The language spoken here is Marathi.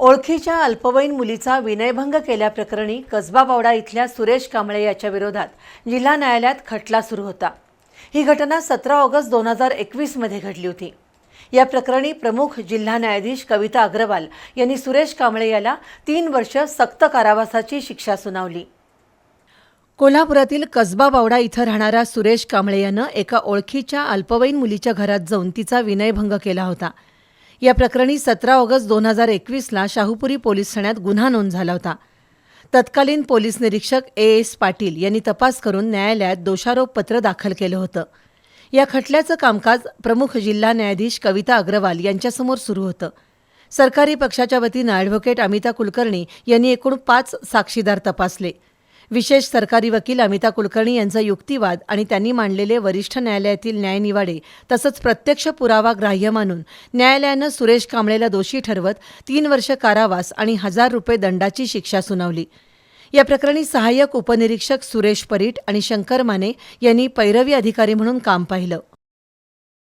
ओळखीच्या अल्पवयीन मुलीचा विनयभंग केल्याप्रकरणी कसबा बावडा इथल्या सुरेश कांबळे याच्या विरोधात जिल्हा न्यायालयात खटला सुरू होता. ही घटना सतरा ऑगस्ट दोन हजार एकवीसमध्ये घडली होती. या प्रकरणी प्रमुख जिल्हा न्यायाधीश कविता अग्रवाल यांनी सुरेश कांबळे याला तीन वर्ष सक्त कारावासाची शिक्षा सुनावली. कोल्हापुरातील कसबा बावडा इथं राहणाऱ्या सुरेश कांबळे यानं एका ओळखीच्या अल्पवयीन मुलीच्या घरात जाऊन तिचा विनयभंग केला होता. या प्रकरणी सतरा ऑगस्ट दोन हजार एकवीसला शाहूपुरी पोलीस ठाण्यात गुन्हा नोंद झाला होता. तत्कालीन पोलीस निरीक्षक ए. एस. पाटील यांनी तपास करून न्यायालयात दोषारोपपत्र दाखल केलं होतं. या खटल्याचं कामकाज प्रमुख जिल्हा न्यायाधीश कविता अग्रवाल यांच्यासमोर सुरू होतं. सरकारी पक्षाच्या वतीनं ॲडव्होकेट अमिता कुलकर्णी यांनी एकूण पाच साक्षीदार तपासले. विशेष सरकारी वकील अमिता कुलकर्णी यांचा युक्तिवाद आणि त्यांनी मांडलेले वरिष्ठ न्यायालयातील न्यायनिवाडे तसंच प्रत्यक्ष पुरावा ग्राह्य मानून न्यायालयानं सुरेश कांबळेला दोषी ठरवत तीन वर्ष कारावास आणि हजार रुपये दंडाची शिक्षा सुनावली. या प्रकरणी सहाय्यक उपनिरीक्षक सुरेश परीट आणि शंकर माने यांनी पैरवी अधिकारी म्हणून काम पाहिलं.